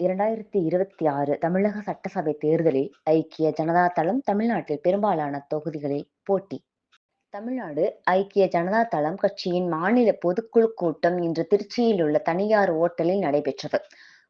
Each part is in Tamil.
இரண்டாயிரத்தி இருபத்தி ஆறு தமிழக சட்டசபை தேர்தலில் ஐக்கிய ஜனதா தளம் தமிழ்நாட்டில் பெரும்பாலான தொகுதிகளில் போட்டி. தமிழ்நாடு ஐக்கிய ஜனதா தளம் கட்சியின் மாநில பொதுக்குழு கூட்டம் இன்று திருச்சியில் உள்ள தனியார் ஓட்டலில் நடைபெற்றது.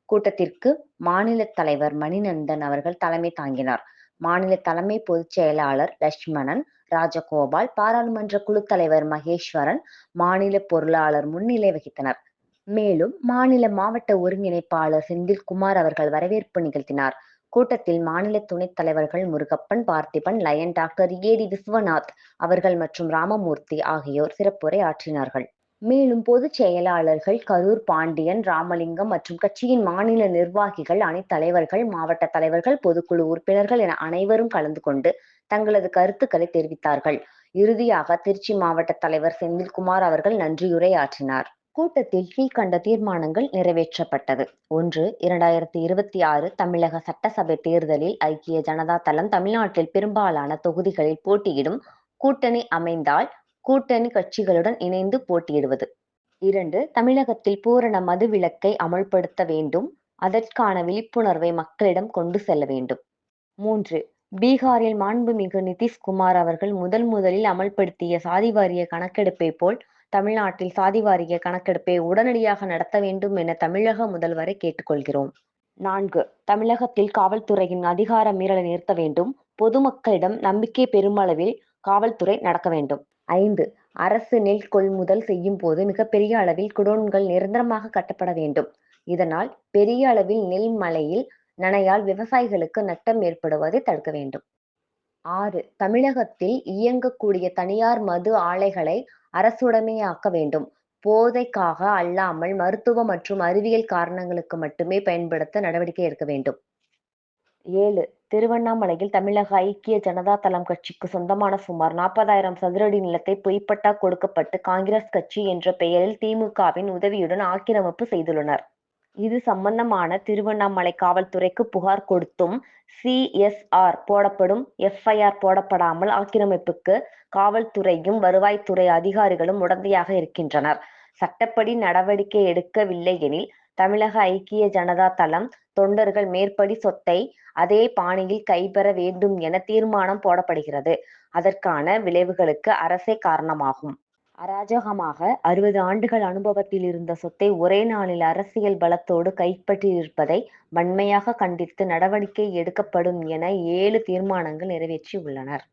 கூட்டத்திற்கு மாநில தலைவர் மணிநந்தன் அவர்கள் தலைமை தாங்கினார். மாநில தலைமை பொதுச் செயலாளர் லட்சுமணன் ராஜகோபால் பாராளுமன்ற குழு தலைவர் மகேஸ்வரன் மாநில பொருளாளர் முன்னிலை வகித்தனர். மேலும் மாநில மாவட்ட ஒருங்கிணைப்பாளர் செந்தில்குமார் அவர்கள் வரவேற்பு நிகழ்த்தினார். கூட்டத்தில் மாநில துணைத் தலைவர்கள் Murugappan Parthiban lion doctor AD Viswanath அவர்கள் மற்றும் ராமமூர்த்தி ஆகியோர் சிறப்புரை ஆற்றினார்கள் மேலும் பொதுச் செயலாளர்கள் கரூர் பாண்டியன் ராமலிங்கம் மற்றும் கட்சியின் மாநில நிர்வாகிகள் அணைத் தலைவர்கள் மாவட்ட தலைவர்கள் பொதுக்குழு உறுப்பினர்கள் என அனைவரும் கலந்து கொண்டு தங்களது கருத்துக்களை தெரிவித்தார்கள். இறுதியாக திருச்சி மாவட்ட தலைவர் செந்தில்குமார் அவர்கள் நன்றியுரை ஆற்றினார் கூட்டத்தில் கீழ்கண்ட தீர்மானங்கள் நிறைவேற்றப்பட்டது. ஒன்று இரண்டாயிரத்தி இருபத்தி ஆறு தமிழக சட்டசபை தேர்தலில் ஐக்கிய ஜனதா தளம் தமிழ்நாட்டில் பெரும்பாலான தொகுதிகளில் போட்டியிடும் கூட்டணி அமைந்தால் கூட்டணி கட்சிகளுடன் இணைந்து போட்டியிடுவது. இரண்டு தமிழகத்தில் பூரண மது விலக்கை அமல்படுத்த வேண்டும். அதற்கான விழிப்புணர்வை மக்களிடம் கொண்டு செல்ல வேண்டும். மூன்று பீகாரில் மாண்புமிகு நிதிஷ்குமார் அவர்கள் முதல் முதலில் அமல்படுத்திய சாதிவாரிய கணக்கெடுப்பை போல் தமிழ்நாட்டில் சாதிவாரிய கணக்கெடுப்பை உடனடியாக நடத்த வேண்டும் என தமிழக முதல்வரை கேட்டுக்கொள்கிறோம். நான்கு தமிழகத்தில் காவல்துறையின் அதிகார மீறலை நிறுத்த வேண்டும். பொதுமக்களிடம் நம்பிக்கை பெருமளவில் காவல்துறை நடக்க வேண்டும். ஐந்து அரசு நெல் கொள்முதல் செய்யும் போது மிகப்பெரிய அளவில் குடோன்கள் நிரந்தரமாக கட்டப்பட வேண்டும். இதனால் பெரிய அளவில் நெல் மலையில் நனையால் விவசாயிகளுக்கு நட்டம் ஏற்படுவதை தடுக்க வேண்டும். ஆறு தமிழகத்தில் இயங்கக்கூடிய தனியார் மது ஆலைகளை அரசுடைமையாக்க வேண்டும். போதைக்காக அல்லாமல் மருத்துவ மற்றும் அறிவியல் காரணங்களுக்கு மட்டுமே பயன்படுத்த நடவடிக்கை எடுக்க வேண்டும். ஏழு திருவண்ணாமலையில் தமிழக ஐக்கிய ஜனதா தளம் கட்சிக்கு சொந்தமான சுமார் நாற்பதாயிரம் சதுரடி நிலத்தை பொய்ப்பட்டா கொடுக்கப்பட்டு காங்கிரஸ் கட்சி என்ற பெயரில் திமுகவின் உதவியுடன் ஆக்கிரமிப்பு செய்துள்ளனர். இது சம்பந்தமான திருவண்ணாமலை காவல்துறைக்கு புகார் கொடுத்தும் சிஎஸ்ஆர் போடப்படும் எஃப்ஐஆர் போடப்படாமல் ஆக்கிரமிப்புக்கு காவல்துறையும் வருவாய்த்துறை அதிகாரிகளும் உடந்தையாக இருக்கின்றனர். சட்டப்படி நடவடிக்கை எடுக்கவில்லை எனில் தமிழக ஐக்கிய ஜனதா தளம் தொண்டர்கள் மேற்படி சொத்தை அதே பாணியில் கைப்பெற வேண்டும் என தீர்மானம் போடப்படுகிறது. அதற்கான விளைவுகளுக்கு அரசே காரணமாகும். அராஜகமாக அறுபது ஆண்டுகள் அனுபவத்தில் இருந்த சொத்தை ஒரே நாளில் அரசியல் பலத்தோடு கைப்பற்றியிருப்பதை வன்மையாக கண்டித்து நடவடிக்கை எடுக்கப்படும் என ஏழு தீர்மானங்கள் நிறைவேற்றி உள்ளனர்